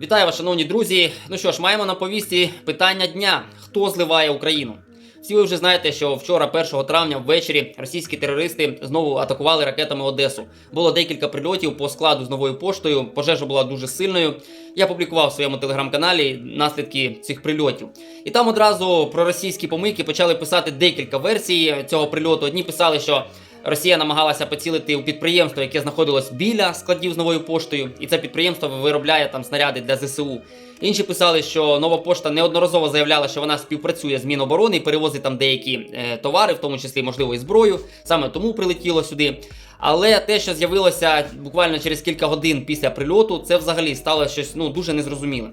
Вітаю вас, шановні друзі. Ну що ж, маємо на повісті питання дня: хто зливає Україну? Всі ви вже знаєте, що вчора, 1 травня, ввечері, російські терористи знову атакували ракетами Одесу. Було декілька прильотів по складу з новою поштою. Пожежа була дуже сильною. Я публікував в своєму телеграм-каналі наслідки цих прильотів. І там одразу про російські помийки почали писати декілька версій цього прильоту. Одні писали, що Росія намагалася поцілити у підприємство, яке знаходилось біля складів з новою поштою, і це підприємство виробляє там снаряди для ЗСУ. Інші писали, що нова пошта неодноразово заявляла, що вона співпрацює з Міноборони і перевозить там деякі е, товари, в тому числі можливо і зброю. Саме тому прилетіло сюди. Але те, що з'явилося буквально через кілька годин після прильоту, це взагалі стало щось ну дуже незрозуміле.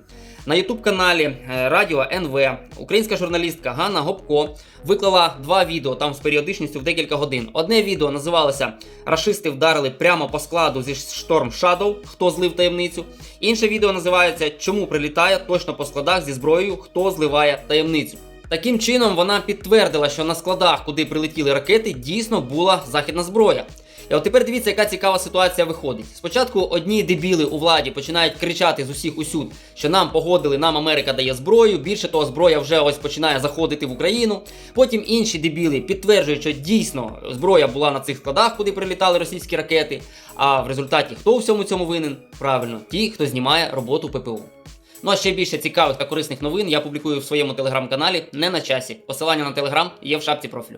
На ютуб каналі е, Радіо НВ українська журналістка Ганна Гопко виклала два відео там з періодичністю в декілька годин. Одне відео називалося Рашисти вдарили прямо по складу зі Storm Shadow, хто злив таємницю. Інше відео називається Чому прилітає точно по складах зі зброєю, хто зливає таємницю. Таким чином вона підтвердила, що на складах, куди прилетіли ракети, дійсно була західна зброя. І от тепер дивіться, яка цікава ситуація виходить. Спочатку одні дебіли у владі починають кричати з усіх усюд, що нам погодили, нам Америка дає зброю. Більше того, зброя вже ось починає заходити в Україну. Потім інші дебіли підтверджують, що дійсно зброя була на цих складах, куди прилітали російські ракети. А в результаті хто у всьому цьому винен? Правильно, ті, хто знімає роботу ППО. Ну а ще більше цікавих та корисних новин я публікую в своєму телеграм-каналі не на часі. Посилання на телеграм є в шапці профілю.